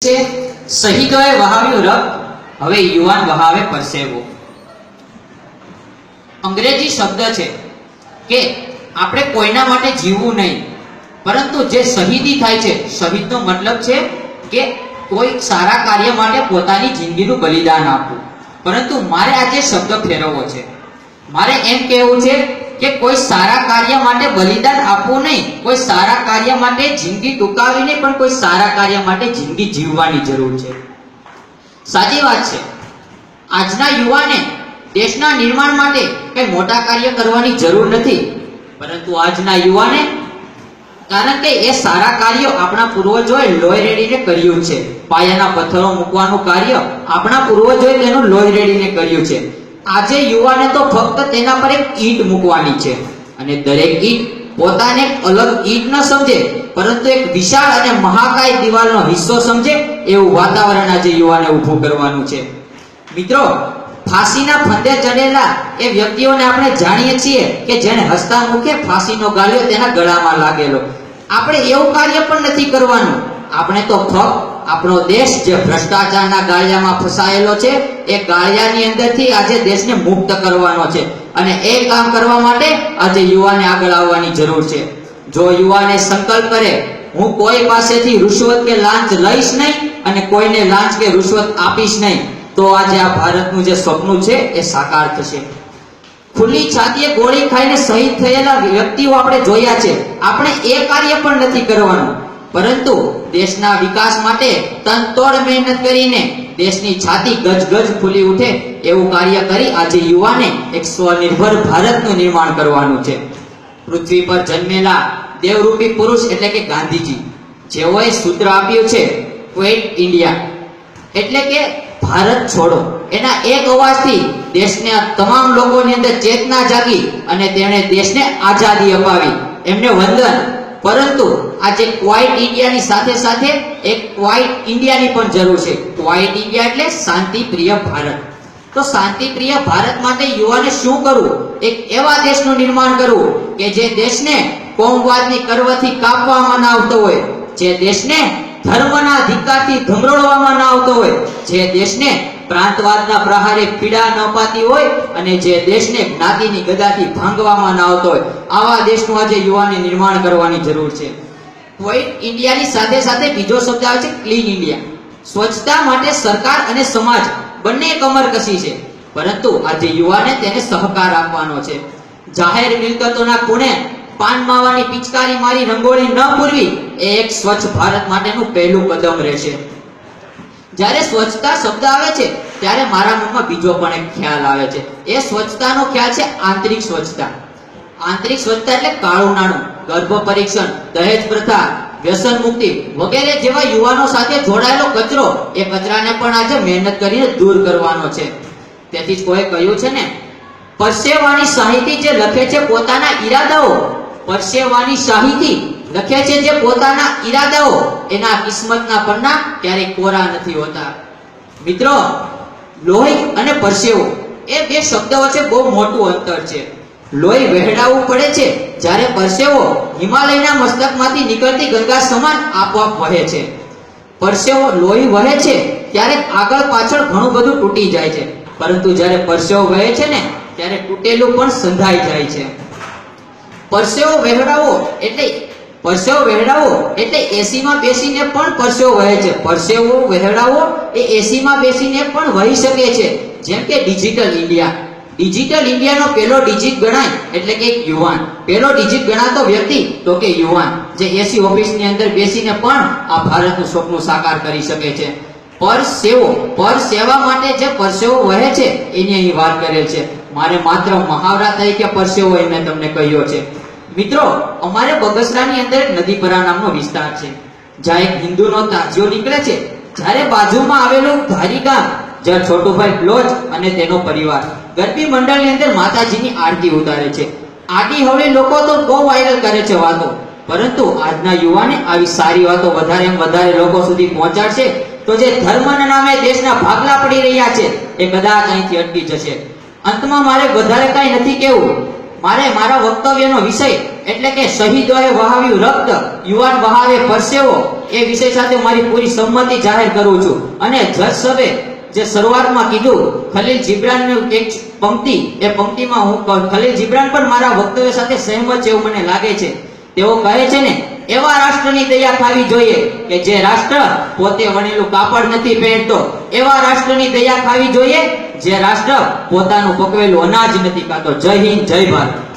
છે? શહીદોએ વહાવ્યું રક્ત હવે યુવાન વહાવે પરસેવો. અંગ્રેજી શબ્દ છે કે આપણે કોઈના માટે જીવવું નહીં, પરંતુ જે શહીદી થાય છે, શહીદનો મતલબ છે કે કોઈ સારા કાર્ય માટે પોતાની જિંદગીનું બલિદાન આપવું. પરંતુ મારે આજે શબ્દ ફેરવવો છે. મારે એમ કહેવું છે કે કોઈ સારા કાર્ય માટે બલિદાન આપવું નહીં, કોઈ સારા કાર્ય માટે જિંદગી ટૂંકાવીને પણ કોઈ સારા કાર્ય માટે જિંદગી જીવવાની જરૂર છે. સાચી વાત છે. આજના યુવાને દેશના નિર્માણ માટે કઈ મોટા કાર્ય કરવાની જરૂર નથી, પરંતુ આજના યુવાને કારણ કે એ સારા કાર્યો આપણા પૂર્વજોએ લોહી રેડીને કર્યું છે. પાયાના પથ્થરો મૂકવાનું કાર્ય આપણા પૂર્વજોએ તેનું લોહી રેડીને કર્યું છે. આજે યુવાને તો ફક્ત તેના પર એક ઈંટ મૂકવાની છે. અને દરેક ઈંટ પોતાને અલગ ઈંટ ન સમજે, પરંતુ એક વિશાળ અને મહાકાય દિવાલનો હિસ્સો સમજે એવું વાતાવરણ આજે યુવાને ઊભું કરવાનું છે. મિત્રો, ફાંસીના ફંદે ચડેલા એ વ્યક્તિઓને આપણે જાણીએ છીએ કે જેને હસતા મુખે ફાંસીનો ગાળ્યો તેના ગળામાં લાગેલો. આપણે એવું કાર્ય પણ નથી કરવાનું. આપણે તો ફક્ત આપણો દેશ જે ભ્રષ્ટાચારના ગાળિયામાં ફસાયેલો છે, એ ગાળિયાની અંદરથી આજે દેશને મુક્ત કરવાનો છે. અને એ કામ કરવા માટે આજે યુવાને આગળ આવવાની જરૂર છે. જો યુવાને સંકલ્પ કરે, હું કોઈ પાસેથી રૂશ્વત કે લાંચ લઈશ નહીં અને કોઈને લાંચ કે રૂશ્વત આપીશ નહીં, તો આજે આ ભારતનું જે સપનું છે, એ સાકાર થશે. ખુલ્લી છાતીએ ગોળી ખાઈને શહીદ થયેલા વ્યક્તિઓ આપણે જોયા છે. આપણે એ કાર્ય પણ નથી કરવાનું. પરંતુ દેશના વિકાસ માટે તનતોડ મહેનત કરીને દેશની છાતી ગજગજ ફૂલી ઉઠે એવું કાર્ય કરી આજે યુવાને એક સ્વનિર્ભર ભારતનું નિર્માણ કરવાનું છે. પૃથ્વી પર જન્મેલા દેવરૂપી પુરુષ એટલે કે ગાંધીજી, જેઓએ સૂત્ર આપ્યું છે ક્વેટ ઇન્ડિયા એટલે કે ભારત છોડો. એના એક અવાજથી દેશને તમામ લોકોની અંદર ચેતના જાગી અને તેમણે દેશને આઝાદી અપાવી. એમને વંદન. પરંતુ આજે ક્વાઇટ ઇન્ડિયાની સાથે સાથે એક ક્વાઇટ ઇન્ડિયાની પણ જરૂર છે. ક્વાઇટ ઇન્ડિયા એટલે શાંતિ પ્રિય ભારત. તો શાંતિ પ્રિય ભારત માટે યુવાને શું કરવું? એક એવા દેશનું નિર્માણ કરવું કે જે દેશને કોમવાદની કરવથી કાપવામાં ના આવતો હોય, જે દેશને ધર્મના અધિકારથી ધમરોળવામાં ના આવતો હોય, જે દેશને પ્રાંતવાદના પ્રહારે પીડા ન પાતી હોય અને જે દેશને જ્ઞાતિની ગદાથી ભાંગવામાં ન આવતો હોય, આવા દેશનું આજે યુવાને નિર્માણ કરવાની જરૂર છે. વ્હાઇટ ઇન્ડિયાની સાથે સાથે બીજો શબ્દ આવે છે ક્લીન ઇન્ડિયા સ્વચ્છતા માટે સરકાર અને સમાજ બંને કમર કસી છે, પરંતુ આજે યુવાને તેને સહકાર આપવાનો છે. જાહેર મિલકતોના ખૂણે પાન માવાની પિચકારી મારી રંગોળી ન પૂરવી એ એક સ્વચ્છ ભારત માટેનું પહેલું કદમ રહેશે. જ્યારે સ્વચ્છતા શબ્દ આવે છે, ત્યારે મારા મનમાં બીજો પણ એક ખ્યાલ આવે છે. એ સ્વચ્છતાનો ખ્યાલ છે આંતરિક સ્વચ્છતા. આંતરિક સ્વચ્છતા એટલે કાળું નાણું, ગર્ભ પરીક્ષણ, દહેજ પ્રથા, વ્યસન મુક્તિ વગેરે જેવા યુવાનો સાથે જોડાયેલો કચરો એ કચરાને પણ આજે મહેનત કરીને દૂર કરવાનો છે. તેથી જ કોઈ કહ્યું છે ને, પરસેવાની સાહિતી જે લખે છે પોતાના ઈરાદાઓ, પરસેવાની સાહિતી લખે છે જે પોતાના ઈરાદાઓ એના કિસ્મતના પન્ના ક્યારેય કોરા નથી હોતા. મિત્રો, લોહી અને પરસેવો એ બે શબ્દો વચ્ચે બહુ મોટું અંતર છે. લોહી વહેડાવવું પડે છે જ્યારે પરસેવો હિમાલયના મસ્તકમાંથી નીકળતી ગંગા સમાન આપોઆપ વહે છે. પરસેવો લોહી વહે છે ત્યારે આગળ પાછળ ઘણું બધું તૂટી જાય છે. પરંતુ જ્યારે પરસેવો વહે છે ને, ત્યારે તૂટેલું પણ સંધાઈ જાય છે. પરસેવો વહેડાવો એટલે પરસેવો વહેડાવો એટલે એસીમાં બેસીને પણ પરસેવો વહે છે. પરસેવો વહેડાવો એ એસીમાં બેસીને પણ વહી શકે છે. જેમ કે ડિજિટલ ઇન્ડિયા. ડિજિટલ ઇન્ડિયાનો પહેલો ડિજિટ ગણાય એટલે કે યુવાન. પહેલો ડિજિટ ગણાતો વ્યક્તિ તો કે યુવાન, જે એસી ઓફિસની અંદર બેસીને પણ આ ભારતનું સ્વપ્ન સાકાર કરી શકે છે. પર સેવો પર સેવા માટે જે પરસેવો વહે છે, એની અહીં વાત કરે છે. મારે માત્ર મહાવરા તરીકે પરસેવો એ મેં તમને કહ્યો છે. મિત્રો, અમારે બગસરાની અંદર નદીપરા નામનો વિસ્તાર છે. જ્યાં એક હિન્દુનો તાજિયો નીકળે છે. જ્યારે બાજુમાં આવેલું ધારી ગામ, જ્યાં છોટુભાઈ બ્લોચ અને તેનો પરિવાર, ગરબી મંડળની અંદર માતાજીની આરતી ઉતારે છે. આરતી હવે લોકો તો બહુ વાયરલ કરે છે વાતો. પરંતુ આજના યુવાને આવી સારી વાતો વધારે વધારે લોકો સુધી પહોંચાડશે તો જે ધર્મના નામે દેશના ભાગલા પડી રહ્યા છે, એ કદાચ અહીંથી અટકી જશે. અંતમાં મારે વધારે કાંઈ નથી કહેવું. મારે મારા વક્તવ્યનો વિષય એટલે કે શહીદોએ વહાવ્યું રક્ત યુવાન વહાવે પરસેવો એ વિષય સાથે મારી પૂરી સંમતિ જાહેર કરું છું. અને જજ સભે જે શરૂઆતમાં કીધું, ખલીલ જીબ્રાનની એક પંક્તિ, એ પંક્તિમાં હું ખલીલ જીબ્રાન પણ મારા વક્તવ્ય સાથે સહેમત છે એવું મને લાગે છે. તેઓ કહે છે ને, એવા રાષ્ટ્રની દયા ખાવી જોઈએ કે જે રાષ્ટ્ર પોતે વણેલું કાપડ નથી પહેરતો. એવા રાષ્ટ્રની દયા ખાવી જોઈએ જે રાષ્ટ્ર પોતાનું પકવેલું અનાજ નથી ખાતો. જય હિન્દ જય ભારત.